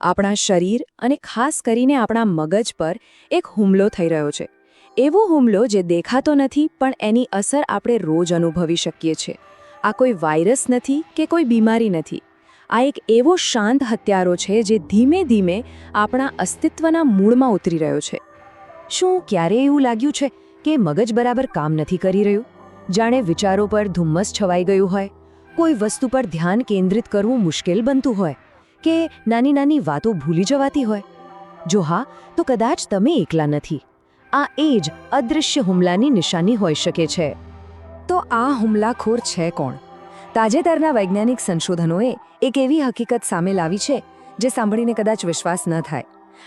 આપણા શરીર અને ખાસ કરીને આપણા મગજ પર એક હુમલો થઈ રહ્યો છે. એવો હુમલો જે દેખાતો નથી, પણ એની અસર આપણે રોજ અનુભવી શકીએ છીએ. આ કોઈ વાયરસ નથી કે કોઈ બીમારી નથી. આ એક એવો શાંત હત્યારો છે જે ધીમે ધીમે આપણા અસ્તિત્વના મૂળમાં ઉતરી રહ્યો છે. શું ક્યારે એવું લાગ્યું છે કે મગજ બરાબર કામ નથી કરી રહ્યું? જાણે વિચારો પર ધુમ્મસ છવાઈ ગયું હોય. કોઈ વસ્તુ પર ધ્યાન કેન્દ્રિત કરવું મુશ્કેલ બનતું હોય. કે નાની નાની વાતો ભૂલી જવાતી હોય? જો હા, તો કદાચ તમે એકલા નથી. આ એ જ અદૃશ્ય હુમલાની નિશાની હોઈ શકે છે. તો આ હુમલાખોર છે કોણ? તાજેતરના વૈજ્ઞાનિક સંશોધનોએ એક એવી હકીકત સામે લાવી છે, જે સાંભળીને કદાચ વિશ્વાસ ન થાય.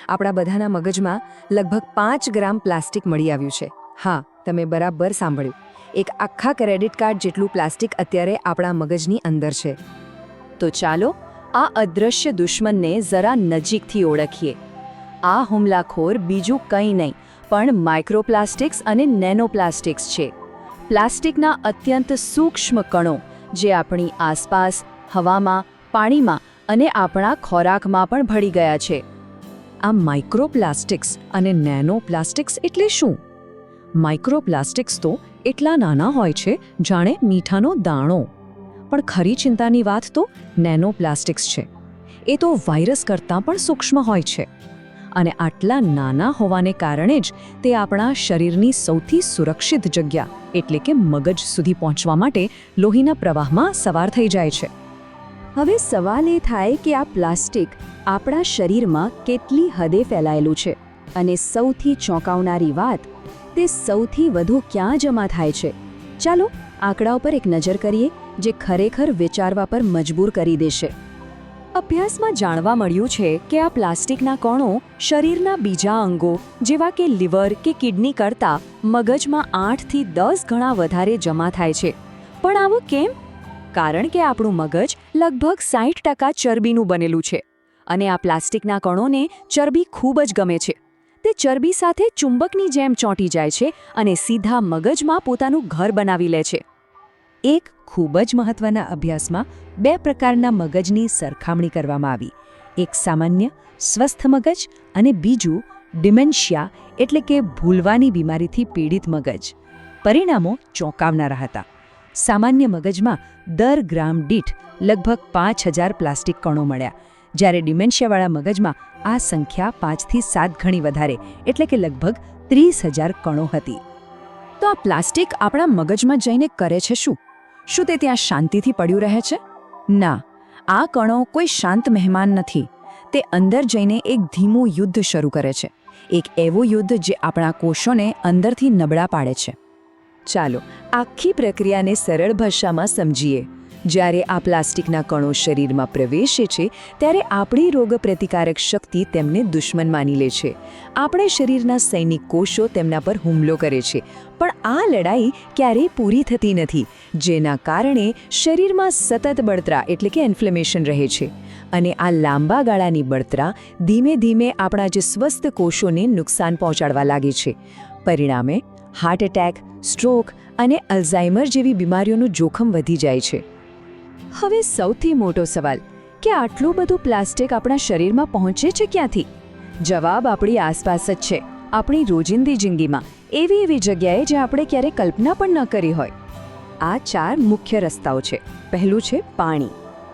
આપણા બધાના મગજમાં લગભગ પાંચ ગ્રામ પ્લાસ્ટિક મળી આવ્યું છે. હા, તમે બરાબર સાંભળ્યું. એક આખા ક્રેડિટ કાર્ડ જેટલું પ્લાસ્ટિક અત્યારે આપણા મગજની અંદર છે. તો ચાલો આ અદૃશ્ય દુશ્મનને જરા નજીકથી ઓળખીએ. આ હુમલાખોર બીજું કંઈ નહીં, પણ માઇક્રોપ્લાસ્ટિક્સ અને નેનોપ્લાસ્ટિક્સ છે. પ્લાસ્ટિકના અત્યંત સૂક્ષ્મ કણો, જે આપણી આસપાસ, હવામાં, પાણીમાં અને આપણા ખોરાકમાં પણ ભળી ગયા છે. આ માઇક્રોપ્લાસ્ટિક્સ અને નેનોપ્લાસ્ટિક્સ એટલે શું? માઇક્રોપ્લાસ્ટિક્સ તો એટલા નાના હોય છે, જાણે મીઠાનો દાણો. પણ ખરી ચિંતાની વાત તો નેનો પ્લાસ્ટિક્સ છે. એ તો વાયરસ કરતાં પણ સૂક્ષ્મ હોય છે. અને આટલા નાના હોવાને કારણે જ તે આપણા શરીરની સૌથી સુરક્ષિત જગ્યા, એટલે કે મગજ સુધી પહોંચવા માટે લોહીના પ્રવાહમાં સવાર થઈ જાય છે. હવે સવાલ એ થાય કે આ પ્લાસ્ટિક આપણા શરીરમાં કેટલી હદે ફેલાયેલું છે? અને સૌથી ચોંકાવનારી વાત, તે સૌથી વધુ ક્યાં જમા થાય છે? ચાલો આંકડા ઉપર એક નજર કરીએ જે ખરેખર વિચારવા પર મજબૂર કરી દેશે. અભ્યાસમાં જાણવા મળ્યું છે કે આ પ્લાસ્ટિકના કણો શરીરના બીજા અંગો, જેવા કે લીવર કે કિડની કરતાં મગજમાં આઠથી દસ ગણા વધારે જમા થાય છે. પણ આવું કેમ? કારણ કે આપણું મગજ લગભગ સાઠ ટકા ચરબીનું બનેલું છે અને આ પ્લાસ્ટિકના કણોને ચરબી ખૂબ જ ગમે છે. તે ચરબી સાથે ચુંબકની જેમ ચોંટી જાય છે અને સીધા મગજમાં પોતાનું ઘર બનાવી લે છે. એક ખૂબ જ મહત્વના અભ્યાસમાં બે પ્રકારના મગજની સરખામણી કરવામાં આવી. એક સામાન્ય, સ્વસ્થ મગજ અને બીજું ડિમેન્શિયા એટલે કે ભૂલવાની બીમારીથી પીડિત મગજ. પરિણામો ચોંકાવનારા હતા. સામાન્ય મગજમાં દર ગ્રામ દીઠ લગભગ પાંચ પ્લાસ્ટિક કણો મળ્યા. જ્યારે ડિમેન્શિયાવાળા મગજમાં આ સંખ્યા પાંચથી સાત ઘણી વધારે, એટલે કે લગભગ ત્રીસ હજાર કણો હતી. તો આ પ્લાસ્ટિક આપણા મગજમાં જઈને કરે છે શું? શું તે ત્યાં શાંતિથી પડ્યું રહે છે? ના, આ કણો કોઈ શાંત મહેમાન નથી. તે અંદર જઈને એક ધીમું યુદ્ધ શરૂ કરે છે. એક એવું યુદ્ધ જે આપણા કોષોને અંદરથી નબળા પાડે છે. ચાલો, આખી પ્રક્રિયાને સરળ ભાષામાં સમજીએ. જ્યારે આ પ્લાસ્ટિકના કણો શરીરમાં પ્રવેશે છે, ત્યારે આપણી રોગપ્રતિકારક શક્તિ તેમને દુશ્મન માની લે છે. આપણે શરીરના સૈનિક કોષો તેમના પર હુમલો કરે છે, પણ આ લડાઈ ક્યારેય પૂરી થતી નથી, જેના કારણે શરીરમાં સતત બળતરા એટલે કે ઇન્ફ્લેમેશન રહે છે. અને આ લાંબા ગાળાની બળતરા ધીમે ધીમે આપણા જે સ્વસ્થ કોષોને નુકસાન પહોંચાડવા લાગે છે. પરિણામે હાર્ટ એટેક સ્ટ્રોક અને અલ્ઝાઇમર જેવી બીમારીઓનું જોખમ વધી જાય છે. હવે સૌથી મોટો સવાલ, કે આટલું બધું પ્લાસ્ટિક આપણા શરીરમાં પહોંચે છે ક્યાંથી? જવાબ આપણી આસપાસ જ છે, આપણી રોજિંદી જિંદગીમાં, એવી એવી જગ્યાએ જે આપણે ક્યારેય કલ્પના પણ ન કરી હોય. આ ચાર મુખ્ય રસ્તાઓ છે. પહેલું છે પાણી.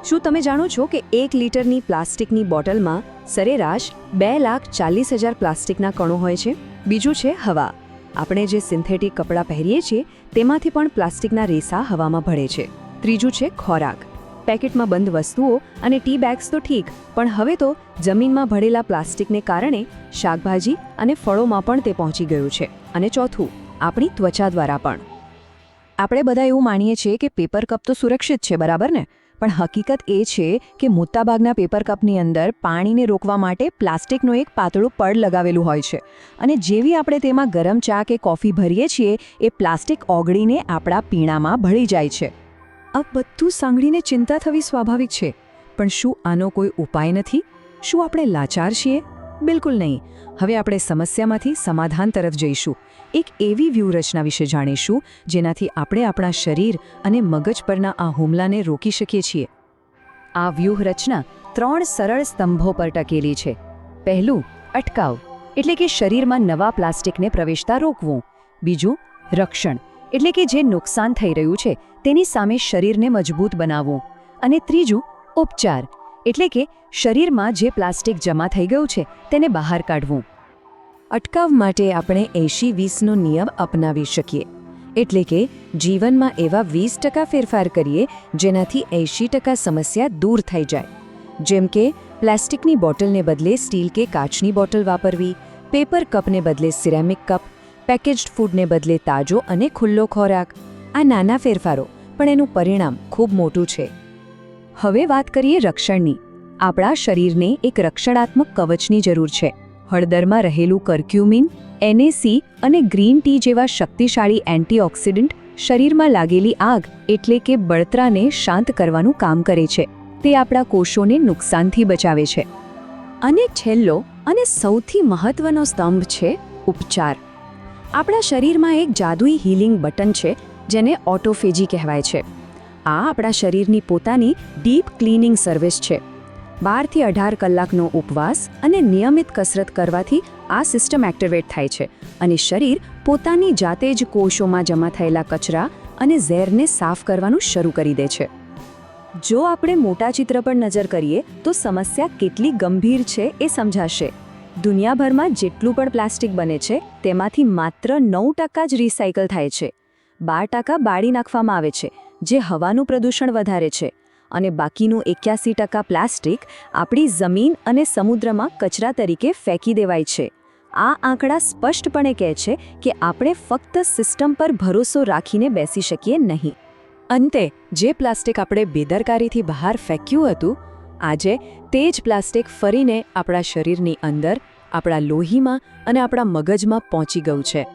શું તમે જાણો છો કે એક લીટરની પ્લાસ્ટિકની બોટલમાં સરેરાશ બે લાખ ચાલીસ હજાર પ્લાસ્ટિકના કણો હોય છે? બીજું છે હવા. આપણે જે સિન્થેટિક કપડાં પહેરીએ છીએ, તેમાંથી પણ પ્લાસ્ટિકના રેસા હવામાં ભળે છે. ત્રીજું છે ખોરાક. પેકેટમાં બંધ વસ્તુઓ અને ટી બેગ્સ તો ઠીક, પણ હવે તો જમીનમાં ભળેલા પ્લાસ્ટિકને કારણે શાકભાજી અને ફળોમાં પણ તે પહોંચી ગયું છે. અને ચોથું, આપણી ત્વચા દ્વારા પણ. આપણે બધા એવું માનીએ છીએ કે પેપર કપ તો સુરક્ષિત છે, બરાબર ને? પણ હકીકત એ છે કે મોટાભાગના પેપર કપની અંદર પાણીને રોકવા માટે પ્લાસ્ટિકનું એક પાતળું પડ લગાવેલું હોય છે. અને જેવી આપણે તેમાં ગરમ ચા કે કોફી ભરીએ છીએ, એ પ્લાસ્ટિક ઓગળીને આપણા પીણામાં ભળી જાય છે. આ બધું સાંભળીને ચિંતા થવી સ્વાભાવિક છે. પણ શું આનો કોઈ ઉપાય નથી? શું આપણે લાચાર છીએ? બિલકુલ નહીં. હવે આપણે સમસ્યામાંથી સમાધાન તરફ જઈશું. એક એવી વ્યૂહરચના વિશે જાણીશું, જેનાથી આપણે આપણા શરીર અને મગજ પરના આ હુમલાને રોકી શકીએ છીએ. આ વ્યૂહરચના ત્રણ સરળ સ્તંભો પર ટકેલી છે. પહેલું, અટકાવ. એટલે કે શરીરમાં નવા પ્લાસ્ટિકને પ્રવેશતા રોકવું. બીજું, રક્ષણ. એટલે કે જે નુકસાન થઈ રહ્યું છે, તેની સામે શરીરને મજબૂત બનાવવું અને ત્રીજું, ઉપચાર. એટલે કે શરીરમાં જે પ્લાસ્ટિક જમા થઈ ગયું છે, તેને બહાર કાઢવું. અટકાવ માટે આપણે એંશી વીસનો નિયમ અપનાવી શકીએ. એટલે કે જીવનમાં એવા વીસ ટકા ફેરફાર કરીએ, જેનાથી એંશી ટકા સમસ્યા દૂર થઈ જાય. જેમ કે, પ્લાસ્ટિકની બોટલને બદલે સ્ટીલ કે કાચની બોટલ વાપરવી, પેપર કપને બદલે સિરેમિક કપ પેકેજ્ડ ફૂડને બદલે તાજો અને ખુલ્લો ખોરાક. આ નાના ફેરફારો, પણ એનું પરિણામ ખૂબ મોટું છે. હવે વાત કરીએ રક્ષણની. આપણા શરીરને એક રક્ષણાત્મક કવચની જરૂર છે. હળદરમાં રહેલું કર્ક્યુમિન એનએસી અને ગ્રીન ટી જેવા શક્તિશાળી એન્ટીઓક્સિડન્ટ શરીરમાં લાગેલી આગ એટલે કે બળતરાને શાંત કરવાનું કામ કરે છે. તે આપણા કોષોને નુકસાનથી બચાવે છે. અને છેલ્લો અને સૌથી મહત્વનો સ્તંભ છે ઉપચાર. આપણા શરીરમાં એક જાદુઈ હીલિંગ બટન છે, જેને ઓટોફેજી કહેવાય છે. આ આપણા શરીરની પોતાની ડીપ ક્લીનિંગ સર્વિસ છે. બારથી અઢાર કલાકનો ઉપવાસ અને નિયમિત કસરત કરવાથી આ સિસ્ટમ એક્ટિવેટ થાય છે અને શરીર પોતાની જાતે જ કોષોમાં જમા થયેલા કચરા અને ઝેરને સાફ કરવાનું શરૂ કરી દે છે. જો આપણે મોટા ચિત્ર પર નજર કરીએ તો સમસ્યા કેટલી ગંભીર છે એ સમજાશે. દુનિયાભરમાં જેટલું પણ પ્લાસ્ટિક બને છે, તેમાંથી માત્ર નવ ટકા જ રિસાયકલ થાય છે. બાર ટકા બાળી નાખવામાં આવે છે, જે હવાનું પ્રદૂષણ વધારે છે. અને બાકીનું એક્યાસી ટકા પ્લાસ્ટિક આપણી જમીન અને સમુદ્રમાં કચરા તરીકે ફેંકી દેવાય છે. આ આંકડા સ્પષ્ટપણે કહે છે કે આપણે ફક્ત સિસ્ટમ પર ભરોસો રાખીને બેસી શકીએ નહીં. અંતે, જે પ્લાસ્ટિક આપણે બેદરકારીથી બહાર ફેંક્યું હતું, આજે તે જ પ્લાસ્ટિક ફરીને આપણા શરીરની અંદર આપણા લોહીમાં અને આપણા મગજમાં પહોંચી ગયું છે.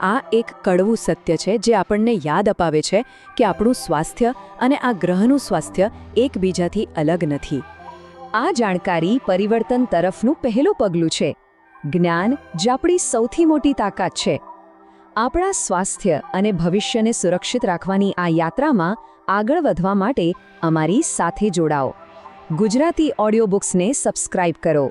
આ એક કડવું સત્ય છે જે આપણને યાદ અપાવે છે કે આપણું સ્વાસ્થ્ય અને આ ગ્રહનું સ્વાસ્થ્ય એકબીજાથી અલગ નથી. આ જાણકારી પરિવર્તન તરફનું પહેલું પગલું છે. જ્ઞાન જે આપણી સૌથી મોટી તાકાત છે. આપણા સ્વાસ્થ્ય અને ભવિષ્યને સુરક્ષિત રાખવાની આ યાત્રામાં આગળ વધવા માટે અમારી સાથે જોડાઓ. ગુજરાતી ઓડિયો બુક્સને સબસ્ક્રાઇબ કરો.